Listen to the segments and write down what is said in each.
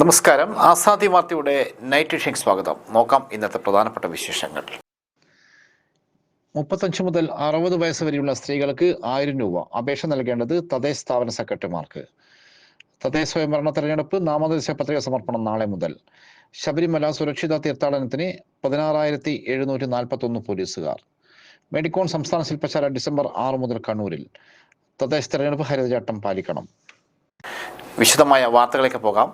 നമസ്കാരം. ആസാദി വാർത്തയുടെ night edition സ്വാഗതം. നോക്കാം ഇന്നത്തെ പ്രധാനപ്പെട്ട വിശേഷങ്ങൾ. മുപ്പത്തഞ്ച് മുതൽ അറുപത് വയസ്സ് വരെയുള്ള സ്ത്രീകൾക്ക് ആയിരം രൂപ അപേക്ഷ നൽകേണ്ടത് തദ്ദേശ സ്ഥാപന സെക്രട്ടറിമാർക്ക്. തദ്ദേശ സ്വയംഭരണ തെരഞ്ഞെടുപ്പ് നാമനിർദ്ദേശ പത്രിക സമർപ്പണം നാളെ മുതൽ. ശബരിമല സുരക്ഷിത തീർത്ഥാടനത്തിന് പതിനാറായിരത്തി എഴുന്നൂറ്റി നാൽപ്പത്തൊന്ന് പോലീസുകാർ. മെഡിക്കോൺ സംസ്ഥാന ശില്പശാല ഡിസംബർ ആറ് മുതൽ കണ്ണൂരിൽ. തദ്ദേശ തെരഞ്ഞെടുപ്പ് ഹരിതചട്ടം പാലിക്കണം. വിശദമായ വാർത്തകളിലേക്ക് പോകാം.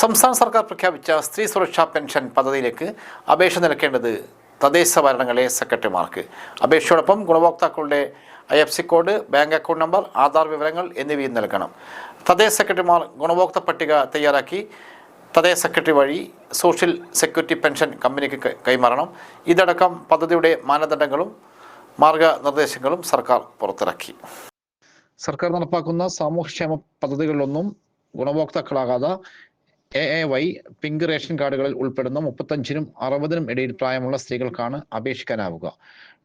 സംസ്ഥാന സർക്കാർ പ്രഖ്യാപിച്ച സ്ത്രീ സുരക്ഷാ പെൻഷൻ പദ്ധതിയിലേക്ക് അപേക്ഷ നൽകേണ്ടത് തദ്ദേശ ഭരണങ്ങളെ സെക്രട്ടറിമാർക്ക്. അപേക്ഷയോടൊപ്പം ഗുണഭോക്താക്കളുടെ I F C code bank account number Aadhaar വിവരങ്ങൾ എന്നിവയും നൽകണം. തദ്ദേശ സെക്രട്ടറിമാർ ഗുണഭോക്തൃ പട്ടിക തയ്യാറാക്കി തദ്ദേശ സെക്രട്ടറി വഴി സോഷ്യൽ സെക്യൂരിറ്റി പെൻഷൻ കമ്പനിക്ക് കൈമാറണം. ഇതടക്കം പദ്ധതിയുടെ മാനദണ്ഡങ്ങളും മാർഗനിർദ്ദേശങ്ങളും സർക്കാർ പുറത്തിറക്കി. സർക്കാർ നടപ്പാക്കുന്ന സാമൂഹ്യക്ഷേമ പദ്ധതികളിലൊന്നും ഗുണഭോക്താക്കളാകാതെ A A Y pink ration കാർഡുകളിൽ ഉൾപ്പെടുന്ന മുപ്പത്തഞ്ചിനും അറുപതിനും ഇടയിൽ പ്രായമുള്ള സ്ത്രീകൾക്കാണ് അപേക്ഷിക്കാനാവുക.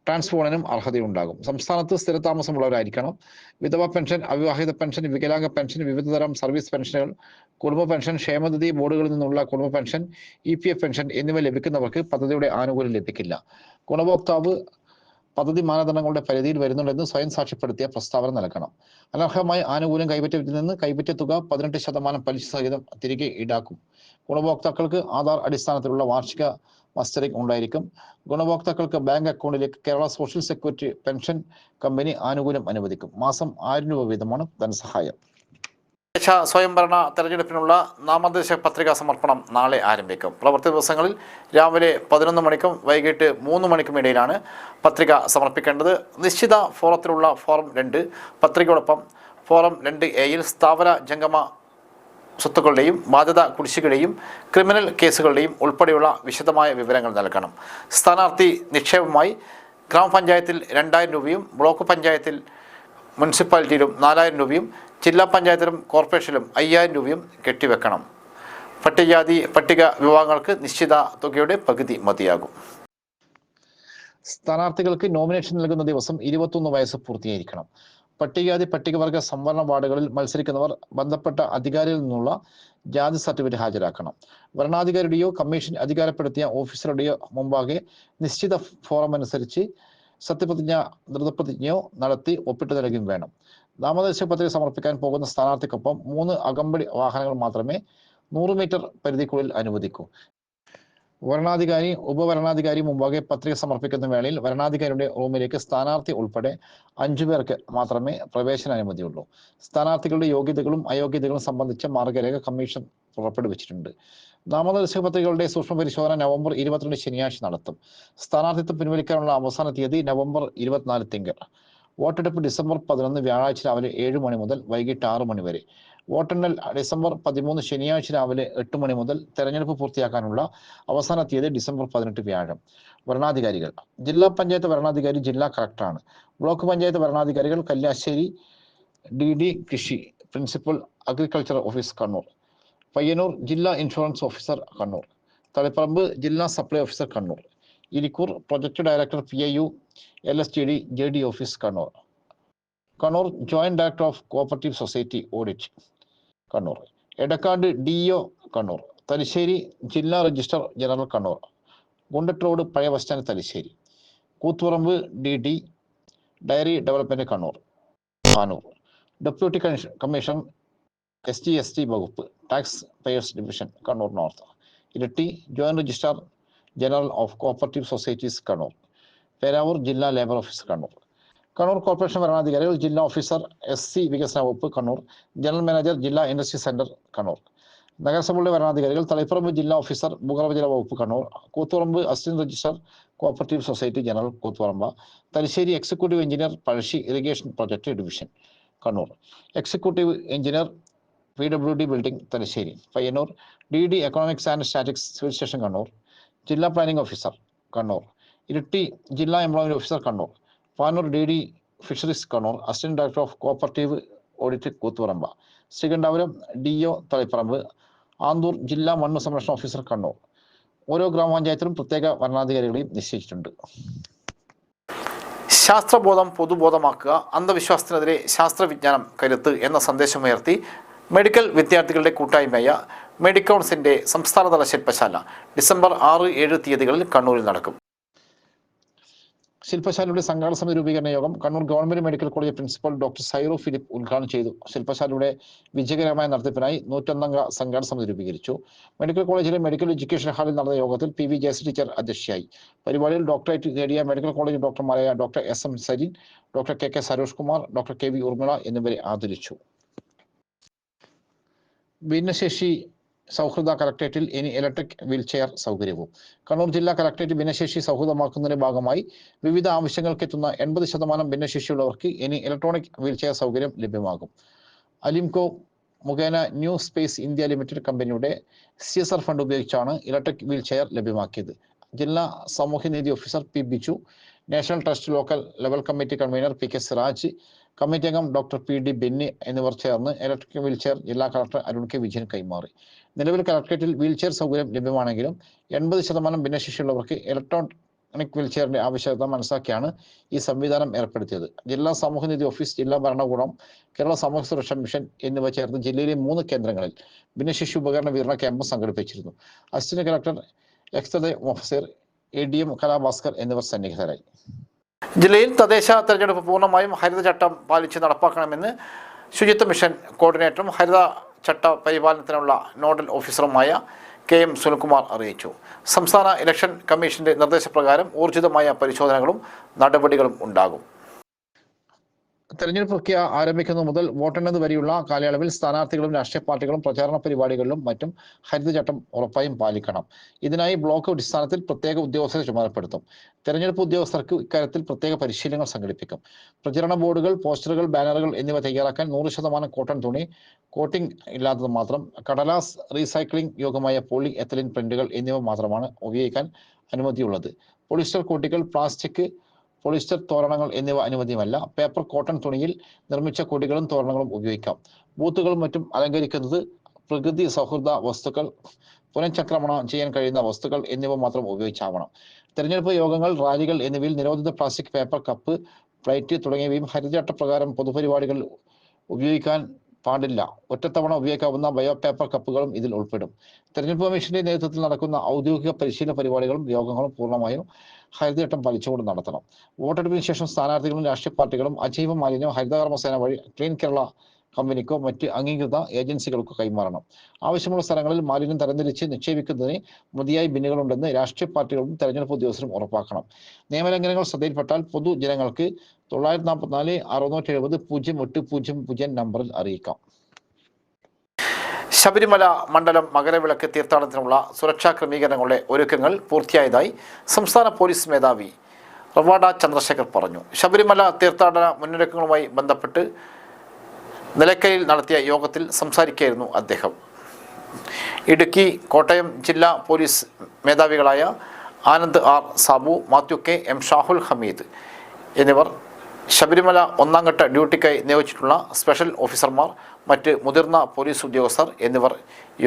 ട്രാൻസ്പോണിനും അർഹതയുണ്ടാകും. സംസ്ഥാനത്ത് സ്ഥിരതാമസമുള്ളവരായിരിക്കണം. വിധവ പെൻഷൻ അവിവാഹിത പെൻഷൻ വികലാംഗ പെൻഷൻ വിവിധതരം സർവീസ് പെൻഷനുകൾ കുടുംബ പെൻഷൻ ക്ഷേമനിധി ബോർഡുകളിൽ നിന്നുള്ള കുടുംബ pension E P F pension എന്നിവ ലഭിക്കുന്നവർക്ക് പദ്ധതിയുടെ ആനുകൂല്യം ലഭിക്കില്ല. ഗുണഭോക്താവ് പദ്ധതി മാനദണ്ഡങ്ങളുടെ പരിധിയിൽ വരുന്നുണ്ടെന്ന് സ്വയം സാക്ഷ്യപ്പെടുത്തിയ പ്രസ്താവന നൽകണം. അനർഹമായ ആനുകൂല്യം കൈപ്പറ്റിയതിൽ നിന്ന് കൈപ്പറ്റിയ തുക പതിനെട്ട് ശതമാനം പലിശ സഹിതം തിരികെ ഈടാക്കും. ഗുണഭോക്താക്കൾക്ക് ആധാർ അടിസ്ഥാനത്തിലുള്ള വാർഷിക മസ്റ്ററിംഗ് ഉണ്ടായിരിക്കും. ഗുണഭോക്താക്കൾക്ക് ബാങ്ക് അക്കൗണ്ടിലേക്ക് Kerala social security pension company ആനുകൂല്യം അനുവദിക്കും. മാസം ആയിരം രൂപ വീതമാണ് ധനസഹായം. തദ്ദേശ സ്വയംഭരണ തെരഞ്ഞെടുപ്പിനുള്ള നാമനിർദ്ദേശ പത്രികാ സമർപ്പണം നാളെ ആരംഭിക്കും. പ്രവൃത്തി ദിവസങ്ങളിൽ രാവിലെ പതിനൊന്ന് മണിക്കും വൈകിട്ട് മൂന്ന് മണിക്കും ഇടയിലാണ് പത്രിക സമർപ്പിക്കേണ്ടത്. നിശ്ചിത ഫോറത്തിലുള്ള ഫോറം രണ്ട് പത്രികയോടൊപ്പം ഫോറം രണ്ട് എയിൽ സ്ഥാപന ജംഗമ സ്വത്തുക്കളുടെയും ബാധ്യത കുടിശ്ശികയുടെയും ക്രിമിനൽ കേസുകളുടെയും ഉൾപ്പെടെയുള്ള വിശദമായ വിവരങ്ങൾ നൽകണം. സ്ഥാനാർത്ഥി നിക്ഷേപമായി ഗ്രാമപഞ്ചായത്തിൽ രണ്ടായിരം രൂപയും ബ്ലോക്ക് പഞ്ചായത്തിൽ മുനിസിപ്പാലിറ്റിയിലും നാലായിരം രൂപയും ജില്ലാ പഞ്ചായത്തിലും കോർപ്പറേഷനിലും അയ്യായിരം രൂപയും കെട്ടിവെക്കണം. പട്ടികജാതി പട്ടിക വിഭാഗങ്ങൾക്ക് നിശ്ചിത തുകയുടെ പകുതി മതിയാകും. സ്ഥാനാർത്ഥികൾക്ക് നോമിനേഷൻ നൽകുന്ന ദിവസം ഇരുപത്തൊന്ന് വയസ്സ് പൂർത്തിയായിരിക്കണം. പട്ടികജാതി പട്ടികവർഗ സംവരണ വാർഡുകളിൽ മത്സരിക്കുന്നവർ ബന്ധപ്പെട്ട അധികാരിയിൽ നിന്നുള്ള ജാതി സർട്ടിഫിക്കറ്റ് ഹാജരാക്കണം. വരണാധികാരിയുടെയോ കമ്മീഷൻ അധികാരപ്പെടുത്തിയ ഓഫീസറുടെയോ മുമ്പാകെ നിശ്ചിത ഫോറം അനുസരിച്ച് സത്യപ്രതിജ്ഞ ധൃതപ്രതിജ്ഞയോ നടത്തി ഒപ്പിട്ട് നൽകുകയും വേണം. നാമനിർദ്ദേശ പത്രിക സമർപ്പിക്കാൻ പോകുന്ന സ്ഥാനാർത്ഥിക്കൊപ്പം മൂന്ന് അകമ്പടി വാഹനങ്ങൾ മാത്രമേ നൂറ് മീറ്റർ പരിധിക്കുള്ളിൽ അനുവദിക്കൂ. വരണാധികാരി ഉപവരണാധികാരി മുമ്പാകെ പത്രിക സമർപ്പിക്കുന്ന വേളയിൽ വരണാധികാരിയുടെ റൂമിലേക്ക് സ്ഥാനാർത്ഥി ഉൾപ്പെടെ അഞ്ചു പേർക്ക് മാത്രമേ പ്രവേശന അനുമതിയുള്ളൂ സ്ഥാനാർത്ഥികളുടെ യോഗ്യതകളും അയോഗ്യതകളും സംബന്ധിച്ച മാർഗരേഖ കമ്മീഷൻ പുറപ്പെടുവിച്ചിട്ടുണ്ട്. നാമനിർദ്ദേശ പത്രികകളുടെ സൂക്ഷ്മ പരിശോധന നവംബർ ഇരുപത്തിരണ്ട് ശനിയാഴ്ച നടത്തും. സ്ഥാനാർത്ഥിത്വം പിൻവലിക്കാനുള്ള അവസാന തീയതി നവംബർ ഇരുപത്തിനാല് തിങ്കൾ. വോട്ടെടുപ്പ് ഡിസംബർ പതിനൊന്ന് വ്യാഴാഴ്ച രാവിലെ ഏഴ് മണി മുതൽ വൈകിട്ട് ആറ് മണി വരെ. വോട്ടെണ്ണൽ ഡിസംബർ പതിമൂന്ന് ശനിയാഴ്ച രാവിലെ എട്ട് മണി മുതൽ തെരഞ്ഞെടുപ്പ് പൂർത്തിയാക്കാനുള്ള അവസാന തീയതി ഡിസംബർ പതിനെട്ട് വ്യാഴം. വരണാധികാരികൾ. ജില്ലാ പഞ്ചായത്ത് വരണാധികാരി ജില്ലാ കളക്ടറാണ്. ബ്ലോക്ക് പഞ്ചായത്ത് വരണാധികാരികൾ കല്യാശ്ശേരി ഡി ഡി കൃഷി principal agriculture office Kannur. Payyanur ജില്ലാ ഇൻഷുറൻസ് ഓഫീസർ കണ്ണൂർ. തളിപ്പറമ്പ് ജില്ലാ supply officer Kannur. Irikkur project director P I U L S T D J D office Kannur Kannur joint director of cooperative society audit Kannur Edakkad D O Kannur Thalassery ജില്ലാ registrar general Kannur Gundert road പഴയ bus stand Thalassery Koothuparamba D D dairy development Kannur Panoor deputy commission S T S T വകുപ്പ് tax payers division Kannur north Iritty joint registrar general of cooperative societies Kannur Peravoor ജില്ലാ labour office Kannur Kannur corporation ഭരണാധികാരികൾ ജില്ലാ officer S C വികസന വകുപ്പ് Kannur general manager ജില്ലാ industry centre Kannur നഗരസഭയുടെ ഭരണാധികാരികൾ തളിപ്പറമ്പ് ജില്ലാ ഓഫീസർ ഭൂഗർഭജല വകുപ്പ് Kannur Koothuparamba assistant registrar cooperative society general Koothuparamba. Thalassery executive engineer Pazhassi irrigation project division Kannur executive engineer P W D building Thalassery. Payyanur. D D economics and statistics civil station Kannur ജില്ലാ planning officer Kannur. Iritty ജില്ലാ employment officer Kannur. Panoor D D fisheries Kannur. Assistant director of cooperative audit Koothuparamba. Sreekandapuram D O Taliparamba. Anthoor ജില്ലാ മണ്ണ് സംരക്ഷണ officer Kannur. ഓരോ ഗ്രാമപഞ്ചായത്തിലും പ്രത്യേക ഭരണാധികാരികളെയും നിശ്ചയിച്ചിട്ടുണ്ട്. ശാസ്ത്രബോധം പൊതുബോധമാക്കുക അന്ധവിശ്വാസത്തിനെതിരെ ശാസ്ത്രവിജ്ഞാനം കരുത്ത് എന്ന സന്ദേശമുയർത്തി മെഡിക്കൽ വിദ്യാർത്ഥികളുടെ കൂട്ടായ്മയായ മെഡിക്കോൺസിന്റെ സംസ്ഥാനതല ശില്പശാല ഡിസംബർ ആറ് ഏഴ് തീയതികളിൽ കണ്ണൂരിൽ നടക്കും. ശില്പശാലയുടെ സംഘാടന സമിതി രൂപീകരണ യോഗം Kannur government medical college principal doctor Sairo Philip ഉദ്ഘാടനം ചെയ്തു. ശില്പശാലയുടെ വിജയകരമായ നടത്തിപ്പിനായി നൂറ്റൊന്നംഗ സംഘാടന സമിതി രൂപീകരിച്ചു. മെഡിക്കൽ കോളേജിലെ മെഡിക്കൽ എഡ്യൂക്കേഷൻ ഹാളിൽ നടന്ന യോഗത്തിൽ പി വി ജയസ് ടീച്ചർ അധ്യക്ഷയായി. പരിപാടിയിൽ ഡോക്ടറേറ്റ് നേടിയ medical college ഡോക്ടർമാരായ doctor S M Sareen doctor K K Sarosh Kumar doctor K V Urmila എന്നിവരെ ആദരിച്ചു. ഭിന്നശേഷി സൗഹൃദ കലക്ടറേറ്റിൽ ഇനി ഇലക്ട്രിക് വീൽചെയർ സൗകര്യവും. കണ്ണൂർ ജില്ലാ കലക്ടറേറ്റ് ഭിന്നശേഷി സൗഹൃദമാക്കുന്നതിന്റെ ഭാഗമായി വിവിധ ആവശ്യങ്ങൾക്ക് എത്തുന്ന എൺപത് ശതമാനം ഭിന്നശേഷിയുള്ളവർക്ക് ഇനി ഇലക്ട്രോണിക് വീൽചെയർ സൗകര്യം ലഭ്യമാകും. അലിംകോ മുഖേന ന്യൂ സ്പേസ് ഇന്ത്യ ലിമിറ്റഡ് കമ്പനിയുടെ സി എസ് ആർ ഫണ്ട് ഉപയോഗിച്ചാണ് ഇലക്ട്രിക് വീൽചെയർ ലഭ്യമാക്കിയത്. ജില്ലാ സാമൂഹ്യനീതി officer P Biju national trust local level committee convener P K Siraj committee അംഗം ഡോക്ടർ പി ഡി ബെന്നി എന്നിവർ ചേർന്ന് ഇലക്ട്രിക് വീൽചെയർ ജില്ലാ കളക്ടർ അരുൺ കെ വിജയൻ കൈമാറി. നിലവിൽ കളക്ടറേറ്റിൽ വീൽചെയർ സൗകര്യം ലഭ്യമാണെങ്കിലും എൺപത് ശതമാനം ഭിന്നശേഷിയുള്ളവർക്ക് ഇലക്ട്രോണിക് വീൽചെയറിന്റെ ആവശ്യകത മനസ്സിലാക്കിയാണ് ഈ സംവിധാനം ഏർപ്പെടുത്തിയത്. ജില്ലാ സാമൂഹ്യനീതി ഓഫീസ് ജില്ലാ ഭരണകൂടം കേരള സാമൂഹ്യ സുരക്ഷാ മിഷൻ എന്നിവ ചേർന്ന് ജില്ലയിലെ മൂന്ന് കേന്ദ്രങ്ങളിൽ ഭിന്നശേഷി ഉപകരണ വിതരണ ക്യാമ്പ് സംഘടിപ്പിച്ചിരുന്നു. Assistant collector എക്സദ Mufasir A D M Kalabhaskar എന്നിവർ സന്നിഹിതരായി. ജില്ലയിൽ തദ്ദേശ തെരഞ്ഞെടുപ്പ് പൂർണമായും ഹരിതചട്ടം പാലിച്ച് നടപ്പാക്കണമെന്ന് ശുചിത്വ മിഷൻ കോർഡിനേറ്ററും ഹരിത ചട്ട പരിപാലനത്തിനുള്ള നോഡൽ ഓഫീസറുമായ കെ എം സുനിൽകുമാർ അറിയിച്ചു. സംസ്ഥാന ഇലക്ഷൻ കമ്മീഷന്റെ നിർദ്ദേശപ്രകാരം ഊർജിതമായ പരിശോധനകളും നടപടികളും ഉണ്ടാകും. തെരഞ്ഞെടുപ്പ് പ്രക്രിയ ആരംഭിക്കുന്നത് മുതൽ വോട്ടെണ്ണത് വരെയുള്ള കാലയളവിൽ സ്ഥാനാർത്ഥികളും രാഷ്ട്രീയ പാർട്ടികളും പ്രചാരണ പരിപാടികളിലും മറ്റും ഹരിതചട്ടം ഉറപ്പായും പാലിക്കണം. ഇതിനായി ബ്ലോക്ക് അടിസ്ഥാനത്തിൽ പ്രത്യേക ഉദ്യോഗസ്ഥരെ ചുമതലപ്പെടുത്തും. തെരഞ്ഞെടുപ്പ് ഉദ്യോഗസ്ഥർക്ക് ഇക്കാര്യത്തിൽ പ്രത്യേക പരിശീലനങ്ങൾ സംഘടിപ്പിക്കും. പ്രചരണ ബോർഡുകൾ പോസ്റ്ററുകൾ ബാനറുകൾ എന്നിവ തയ്യാറാക്കാൻ നൂറ് ശതമാനം കോട്ടൺ തുണി കോട്ടിംഗ് ഇല്ലാത്തത് മാത്രം കടലാസ് റീസൈക്ലിംഗ് യോഗമായ പോളി എത്തലിൻ പ്രിന്റുകൾ എന്നിവ മാത്രമാണ് ഉപയോഗിക്കാൻ അനുമതിയുള്ളത്. പോളിസ്റ്റർ കോട്ടികൾ പ്ലാസ്റ്റിക് പോളിസ്റ്റർ തോരണങ്ങൾ എന്നിവ അനുവദ്യമല്ല പേപ്പർ കോട്ടൺ തുണിയിൽ നിർമ്മിച്ച കൊടികളും തോരണങ്ങളും ഉപയോഗിക്കാം. ബൂത്തുകളും മറ്റും അലങ്കരിക്കുന്നത് പ്രകൃതി സൗഹൃദ വസ്തുക്കൾ പുനഃചക്രമണം ചെയ്യാൻ കഴിയുന്ന വസ്തുക്കൾ എന്നിവ മാത്രം ഉപയോഗിച്ചാവണം. തെരഞ്ഞെടുപ്പ് യോഗങ്ങൾ റാലികൾ എന്നിവയിൽ നിരോധിത പ്ലാസ്റ്റിക് പേപ്പർ കപ്പ് പ്ലേറ്റ് തുടങ്ങിയവയും ഹരിതചട്ട പ്രകാരം പൊതുപരിപാടികൾ ഉപയോഗിക്കാൻ പാടില്ല. ഒറ്റത്തവണ ഉപയോഗിക്കാവുന്ന ബയോ പേപ്പർ കപ്പുകളും ഇതിൽ ഉൾപ്പെടും. തെരഞ്ഞെടുപ്പ് കമ്മീഷന്റെ നേതൃത്വത്തിൽ നടക്കുന്ന ഔദ്യോഗിക പരിശീലന പരിപാടികളും യോഗങ്ങളും പൂർണമായും ഹരിതചട്ടം പാലിച്ചുകൊണ്ട് നടത്തണം. വോട്ടെടുപ്പിന് ശേഷം സ്ഥാനാർത്ഥികളും രാഷ്ട്രീയ പാർട്ടികളും അജൈവ മാലിന്യം ഹരിതകർമ്മസേന വഴി ക്ലീൻ കേരള കമ്പനിക്കോ മറ്റ് അംഗീകൃത ഏജൻസികൾക്കോ കൈമാറണം. ആവശ്യമുള്ള സ്ഥലങ്ങളിൽ മാലിന്യം തരംതിരിച്ച് നിക്ഷേപിക്കുന്നതിന് മതിയായ ബിന്നുകളുണ്ടെന്ന് രാഷ്ട്രീയ പാർട്ടികളും തെരഞ്ഞെടുപ്പ് ഉദ്യോഗസ്ഥരും ഉറപ്പാക്കണം. നിയമലംഘനങ്ങൾ ശ്രദ്ധയിൽപ്പെട്ടാൽ പൊതുജനങ്ങൾക്ക് തൊള്ളായിരത്തി നാൽപ്പത്തിനാല് അറുന്നൂറ്റി എഴുപത് പൂജ്യം എട്ട് പൂജ്യം പൂജ്യം നമ്പറിൽ അറിയിക്കാം. ശബരിമല മണ്ഡലം മകരവിളക്ക് തീർത്ഥാടനത്തിനുള്ള സുരക്ഷാ ക്രമീകരണങ്ങളുടെ ഒരുക്കങ്ങൾ പൂർത്തിയായതായി സംസ്ഥാന പോലീസ് മേധാവി റവാഡ ചന്ദ്രശേഖർ പറഞ്ഞു. ശബരിമല തീർത്ഥാടന മുന്നൊരുക്കങ്ങളുമായി ബന്ധപ്പെട്ട് നിലയ്ക്കലിൽ നടത്തിയ യോഗത്തിൽ സംസാരിക്കുകയായിരുന്നു അദ്ദേഹം. ഇടുക്കി കോട്ടയം ജില്ലാ police മേധാവികളായ Anand R Sabu Mathew K M Shahul Hameed എന്നിവർ ശബരിമല ഒന്നാം ഘട്ട ഡ്യൂട്ടിക്കായി നിയോഗിച്ചിട്ടുള്ള സ്പെഷ്യൽ ഓഫീസർമാർ മറ്റ് മുതിർന്ന പോലീസ് ഉദ്യോഗസ്ഥർ എന്നിവർ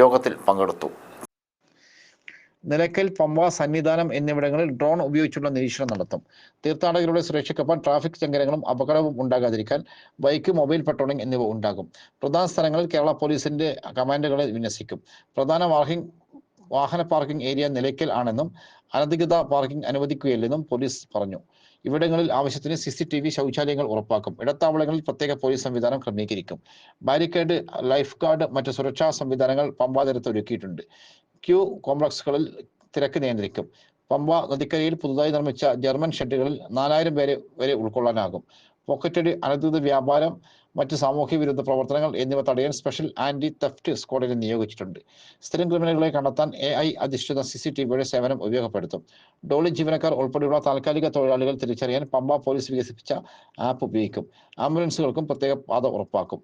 യോഗത്തിൽ പങ്കെടുത്തു. നിലയ്ക്കൽ പമ്പ സന്നിധാനം എന്നിവിടങ്ങളിൽ ഡ്രോൺ ഉപയോഗിച്ചുള്ള നിരീക്ഷണം നടത്തും. തീർത്ഥാടകരുടെ സുരക്ഷയ്ക്കൊപ്പം ട്രാഫിക് ചങ്കരങ്ങളും അപകടവും ഉണ്ടാകാതിരിക്കാൻ ബൈക്ക് മൊബൈൽ പട്രോളിംഗ് എന്നിവ ഉണ്ടാകും. പ്രധാന സ്ഥലങ്ങളിൽ കേരള പോലീസിന്റെ കമാൻഡുകളെ വിന്യസിക്കും. പ്രധാന വാഹിംഗ് വാഹന പാർക്കിംഗ് ഏരിയ നിലയ്ക്കൽ ആണെന്നും അനധികൃത പാർക്കിംഗ് അനുവദിക്കുകയില്ലെന്നും പോലീസ് പറഞ്ഞു. ഇവിടങ്ങളിൽ ആവശ്യത്തിന് സി സി ടി വി ശൗചാലയങ്ങൾ ഉറപ്പാക്കും. ഇടത്താവളങ്ങളിൽ പ്രത്യേക പോലീസ് സംവിധാനം ക്രമീകരിക്കും. ബാരിക്കേഡ് ലൈഫ് ഗാർഡ് മറ്റ് സുരക്ഷാ സംവിധാനങ്ങൾ പമ്പാതരത്ത് ഒരുക്കിയിട്ടുണ്ട്. ക്യൂ കോംപ്ലക്സുകളിൽ തിരക്ക് നിയന്ത്രിക്കും. പമ്പ നദിക്കരയിൽ പുതുതായി നിർമ്മിച്ച ജർമ്മൻ ഷെഡുകളിൽ നാലായിരം പേരെ വരെ ഉൾക്കൊള്ളാനാകും. പോക്കറ്റടി അനധികൃത വ്യാപാരം മറ്റ് സാമൂഹ്യ വിരുദ്ധ പ്രവർത്തനങ്ങൾ എന്നിവ തടയാൻ സ്പെഷ്യൽ ആന്റി തെഫ്റ്റ് സ്ക്വാഡിനെ നിയോഗിച്ചിട്ടുണ്ട്. സ്ഥിരം ക്രിമിനലുകളെ കണ്ടെത്താൻ എ ഐ അധിഷ്ഠിത സി സി ടി വിയുടെ സേവനം ഉപയോഗപ്പെടുത്തും. ഡോളി ജീവനക്കാർ ഉൾപ്പെടെയുള്ള താൽക്കാലിക തൊഴിലാളികൾ തിരിച്ചറിയാൻ പമ്പ പോലീസ് വികസിപ്പിച്ച ആപ്പ് ഉപയോഗിക്കും. ആംബുലൻസുകൾക്കും പ്രത്യേക പാത ഉറപ്പാക്കും.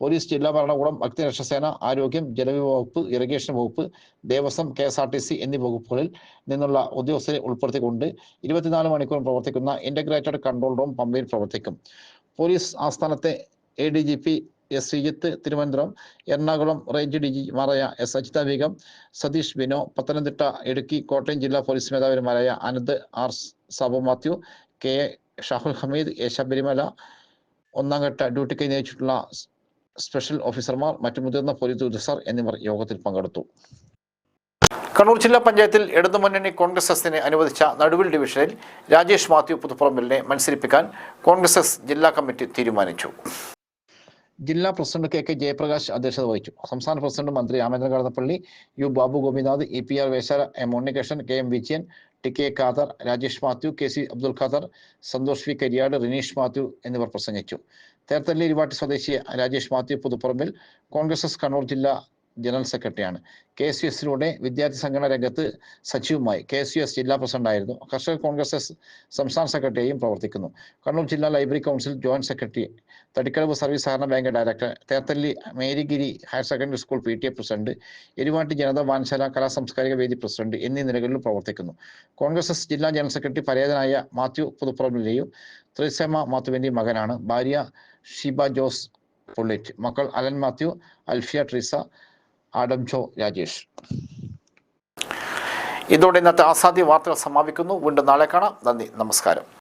പോലീസ് ജില്ലാ ഭരണകൂടം അഗ്നിരക്ഷാസേന ആരോഗ്യം ജലവിഭവ വകുപ്പ് ഇറിഗേഷൻ വകുപ്പ് Devaswom K S R T C എന്നീ വകുപ്പുകളിൽ നിന്നുള്ള ഉദ്യോഗസ്ഥരെ ഉൾപ്പെടുത്തിക്കൊണ്ട് ഇരുപത്തിനാല് മണിക്കൂറും പ്രവർത്തിക്കുന്ന ഇന്റഗ്രേറ്റഡ് കൺട്രോൾ റൂം പമ്പയിൽ പ്രവർത്തിക്കും. Police ആസ്ഥാനത്തെ A D G P S Sreejith Thiruvananthapuram Ernakulam range D ജിമാരായ S. Ajitha Begum Satheesh Bino Pathanamthitta Idukki Kottayam ജില്ലാ police മേധാവിമാരായ Ananth R. Sabu Mathew K. Shahul Hameed A. Sabarimala ഒന്നാം ഘട്ട ഡ്യൂട്ടിക്ക് നിയോഗിച്ചിട്ടുള്ള സ്പെഷ്യൽ ഓഫീസർമാർ മറ്റു മുതിർന്ന പോലീസ് ഉദ്യോഗസ്ഥർ എന്നിവർ യോഗത്തിൽ പങ്കെടുത്തു. കണ്ണൂർ ജില്ലാ പഞ്ചായത്തിൽ ഇടതുമുന്നണി കോൺഗ്രസ് എസിനെ അനുവദിച്ച നടുവിൽ ഡിവിഷനിൽ രാജേഷ് മാത്യു പുതുപ്പറമ്പിലിനെ മത്സരിപ്പിക്കാൻ കോൺഗ്രസ് ജില്ലാ കമ്മിറ്റി തീരുമാനിച്ചു. ജില്ലാ പ്രസിഡന്റ് കെ കെ ജയപ്രകാശ് അധ്യക്ഷത വഹിച്ചു. സംസ്ഥാന പ്രസിഡന്റ് മന്ത്രി Ramendran Kadannappally U Babu Gopinath E P R Vesala M Unnikrishnan K M Vijayan T K Khader Rajesh Mathew K C Abdul Khader Santhosh V Kariyad Rineesh Mathew എന്നിവർ പ്രസംഗിച്ചു. തേർത്തല്ലി ഇരുവാട്ടി സ്വദേശി രാജേഷ് മാത്യു പുതുപ്പറമ്പിൽ കോൺഗ്രസ് കണ്ണൂർ ജില്ലാ general സെക്രട്ടറിയാണ്. K S U എസിലൂടെ വിദ്യാർത്ഥി സംഘടന രംഗത്ത് സച്ചിവുമായി K S U S ജില്ലാ പ്രസിഡന്റായിരുന്നു. കർഷക കോൺഗ്രസ് സംസ്ഥാന സെക്രട്ടറിയായും പ്രവർത്തിക്കുന്നു. കണ്ണൂർ ജില്ലാ library council joint secretary Thadikkadavu service സഹകരണ bank director Thethalli Merigiri higher secondary school P T A president Eruvatti Janatha വാൻശാല കലാ സാംസ്കാരിക വേദി പ്രസിഡന്റ് എന്നീ നിലകളിലും പ്രവർത്തിക്കുന്നു. കോൺഗ്രസ് ജില്ലാ ജനറൽ സെക്രട്ടറി പരേതനായ മാത്യു പുതുപ്പറമ്പിലെയും ത്രിസേമ മാത്യുവിന്റെയും മകനാണ് ഭാര്യ ഷിബ ജോസ് പുള്ളിറ്റ്. മക്കൾ അലൻ മാത്യു അൽഫിയ ട്രീസ ആഡം ജോ രാജേഷ്. ഇതോടെ ഇന്നത്തെ ആസാദ്യ വാർത്തകൾ സമാപിക്കുന്നു. വീണ്ടും നാളെ കാണാം. നന്ദി നമസ്കാരം.